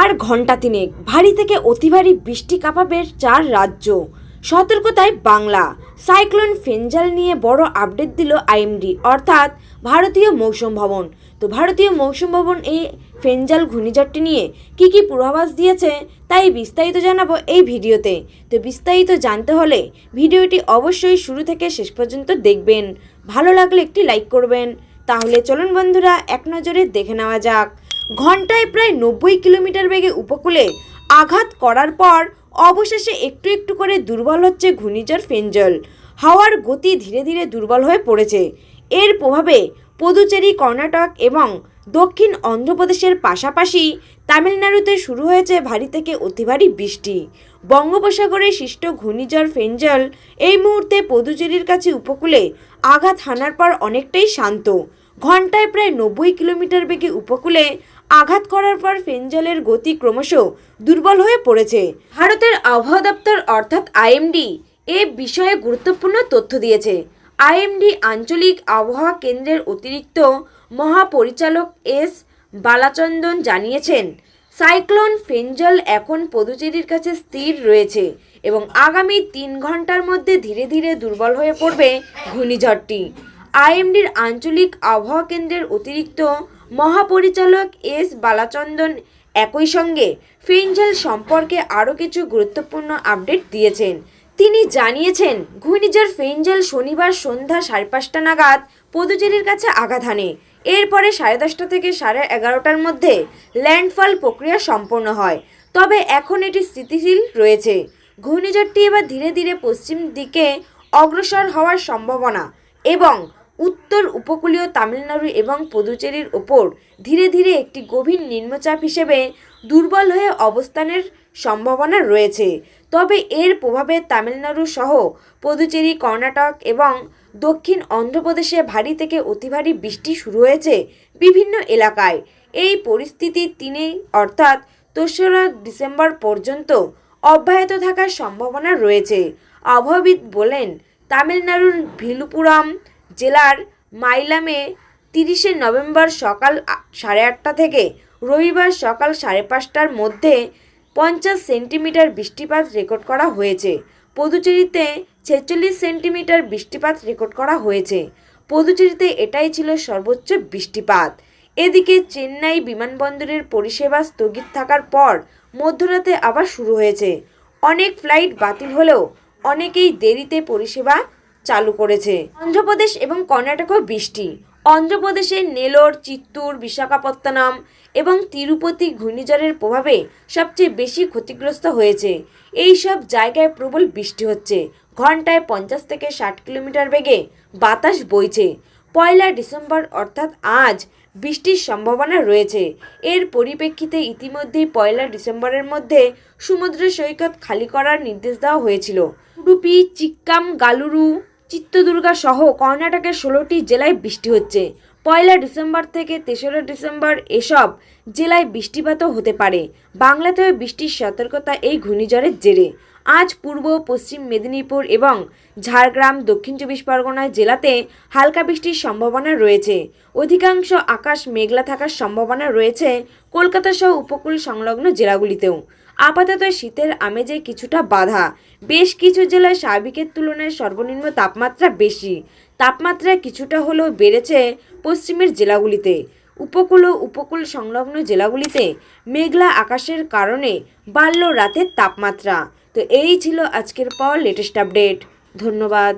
আর ঘণ্টা তিনেক। ভারী থেকে অতি ভারী বৃষ্টি কাঁপাবে চার রাজ্য। সতর্কতায় বাংলা। সাইক্লোন ফেঞ্জাল নিয়ে বড় আপডেট দিল আইএমডি, অর্থাৎ ভারতীয় মৌসুম ভবন। তো ভারতীয় মৌসুম ভবন এই ফেঞ্জাল ঘূর্ণিঝড়টি নিয়ে কি কি পূর্বাভাস দিয়েছে, তাই বিস্তারিত জানাব এই ভিডিওতে। তো বিস্তারিত জানতে হলে ভিডিওটি অবশ্যই শুরু থেকে শেষ পর্যন্ত দেখবেন। ভালো লাগলে একটি লাইক করবেন। তাহলে চলুন বন্ধুরা, এক নজরে দেখে নেওয়া যাক। ঘন্টায় প্রায় নব্বই কিলোমিটার বেগে উপকূলে আঘাত করার পর অবশেষে একটু একটু করে দুর্বল হচ্ছে ঘূর্ণিঝড় ফেঞ্জল হাওয়ার গতি ধীরে ধীরে দুর্বল হয়ে পড়েছে। এর প্রভাবে পুদুচেরি, কর্ণাটক এবং দক্ষিণ অন্ধ্রপ্রদেশের পাশাপাশি তামিলনাড়ুতে শুরু হয়েছে ভারী থেকে অতি ভারী বৃষ্টি। বঙ্গোপসাগরে সৃষ্ট ঘূর্ণিঝড় ফেঞ্জল এই মুহূর্তে পুদুচেরির কাছে উপকূলে আঘাত হানার পর অনেকটাই শান্ত। ঘন্টায় প্রায় নব্বই কিলোমিটার বেগে উপকূলে আঘাত করার পর ফেঞ্জলের গতি ক্রমশ দুর্বল হয়ে পড়েছে। ভারতের আবহাওয়া দপ্তর অর্থাৎ আইএমডি এ বিষয়ে গুরুত্বপূর্ণ তথ্য দিয়েছে। আইএমডি আঞ্চলিক আবহাওয়া কেন্দ্রের অতিরিক্ত মহাপরিচালক এস বালাচন্দন জানিয়েছেন, সাইক্লোন ফেঞ্জল এখন পদুচেরির কাছে স্থির রয়েছে এবং আগামী তিন ঘণ্টার মধ্যে ধীরে ধীরে দুর্বল হয়ে পড়বে ঘূর্ণিঝড়টি। আইএমডির আঞ্চলিক আবহাওয়া কেন্দ্রের অতিরিক্ত মহাপরিচালক এস বালাচন্দন একই সঙ্গে ফেঞ্জল সম্পর্কে আরও কিছু গুরুত্বপূর্ণ আপডেট দিয়েছেন। তিনি জানিয়েছেন, ঘূর্ণিঝড় ফেঞ্জল শনিবার সন্ধ্যা সাড়ে পাঁচটা নাগাদ পদুচেরির কাছে আঘাত হানে। এরপরে সাড়ে দশটা থেকে সাড়ে এগারোটার মধ্যে ল্যান্ডফল প্রক্রিয়া সম্পন্ন হয়। তবে এখন এটি স্থিতিশীল রয়েছে। ঘূর্ণিঝড়টি এবার ধীরে ধীরে পশ্চিম দিকে অগ্রসর হওয়ার সম্ভাবনা এবং উত্তর উপকূলীয় তামিলনাড়ু এবং পুদুচেরির ওপর ধীরে ধীরে একটি গভীর নিম্নচাপ হিসেবে দুর্বল হয়ে অবস্থানের সম্ভাবনা রয়েছে। তবে এর প্রভাবে তামিলনাড়ু সহ পুদুচেরি, কর্ণাটক এবং দক্ষিণ অন্ধ্রপ্রদেশে ভারী থেকে অতি ভারী বৃষ্টি শুরু হয়েছে বিভিন্ন এলাকায়। এই পরিস্থিতি তিনে, অর্থাৎ তেসরা ডিসেম্বর পর্যন্ত অব্যাহত থাকার সম্ভাবনা রয়েছে। আবহাওয়াবিদ বলেন, তামিলনাড়ুর ভিলুপুরাম জেলার মাইলামে তিরিশে নভেম্বর সকাল সাড়ে আটটা থেকে রবিবার সকাল সাড়ে পাঁচটার মধ্যে পঞ্চাশ সেন্টিমিটার বৃষ্টিপাত রেকর্ড করা হয়েছে। পুদুচেরিতে ছেচল্লিশ সেন্টিমিটার বৃষ্টিপাত রেকর্ড করা হয়েছে। পুদুচেরিতে এটাই ছিল সর্বোচ্চ বৃষ্টিপাত। এদিকে চেন্নাই বিমানবন্দরের পরিষেবা স্থগিত থাকার পর মধ্যরাতে আবার শুরু হয়েছে। অনেক ফ্লাইট বাতিল হলেও অনেকেই দেরিতে পরিষেবা চালু করেছে। অন্ধ্রপ্রদেশ এবং কর্ণাটকেও বৃষ্টি। অন্ধ্রপ্রদেশের নেলোর, চিত্তুর, বিশাখাপত্তনম এবং তিরুপতি ঘূর্ণিঝড়ের প্রভাবে সবচেয়ে বেশি ক্ষতিগ্রস্ত হয়েছে। এই সব জায়গায় প্রবল বৃষ্টি হচ্ছে। ঘন্টায় পঞ্চাশ থেকে ষাট কিলোমিটার বেগে বাতাস বইছে। পয়লা ডিসেম্বর অর্থাৎ আজ বৃষ্টির সম্ভাবনা রয়েছে। এর পরিপ্রেক্ষিতে ইতিমধ্যেই পয়লা ডিসেম্বরের মধ্যে সমুদ্র সৈকত খালি করার নির্দেশ দেওয়া হয়েছিল। উডুপি, চিক্কাম, গালুরু চিত্তদুর্গা সহ কর্ণাটকের ষোলোটি জেলায় বৃষ্টি হচ্ছে। পয়লা ডিসেম্বর থেকে তেসরা ডিসেম্বর এসব জেলায় বৃষ্টিপাতও হতে পারে। বাংলাতেও বৃষ্টির সতর্কতা এই ঘূর্ণিঝড়ের জেরে। আজ পূর্ব, পশ্চিম মেদিনীপুর এবং ঝাড়গ্রাম, দক্ষিণ চব্বিশ পরগনা জেলাতে হালকা বৃষ্টির সম্ভাবনা রয়েছে। অধিকাংশ আকাশ মেঘলা থাকার সম্ভাবনা রয়েছে কলকাতা সহ উপকূল সংলগ্ন জেলাগুলিতেও। আপাতত শীতের আমেজে কিছুটা বাধা। বেশ কিছু জেলায় স্বাভাবিকের তুলনায় সর্বনিম্ন তাপমাত্রা বেশি। তাপমাত্রা কিছুটা হলেও বেড়েছে পশ্চিমের জেলাগুলিতে। উপকূল ও উপকূল সংলগ্ন জেলাগুলিতে মেঘলা আকাশের কারণে বাড়ল রাতের তাপমাত্রা। তো এই ছিল আজকের পর লেটেস্ট আপডেট ধন্যবাদ।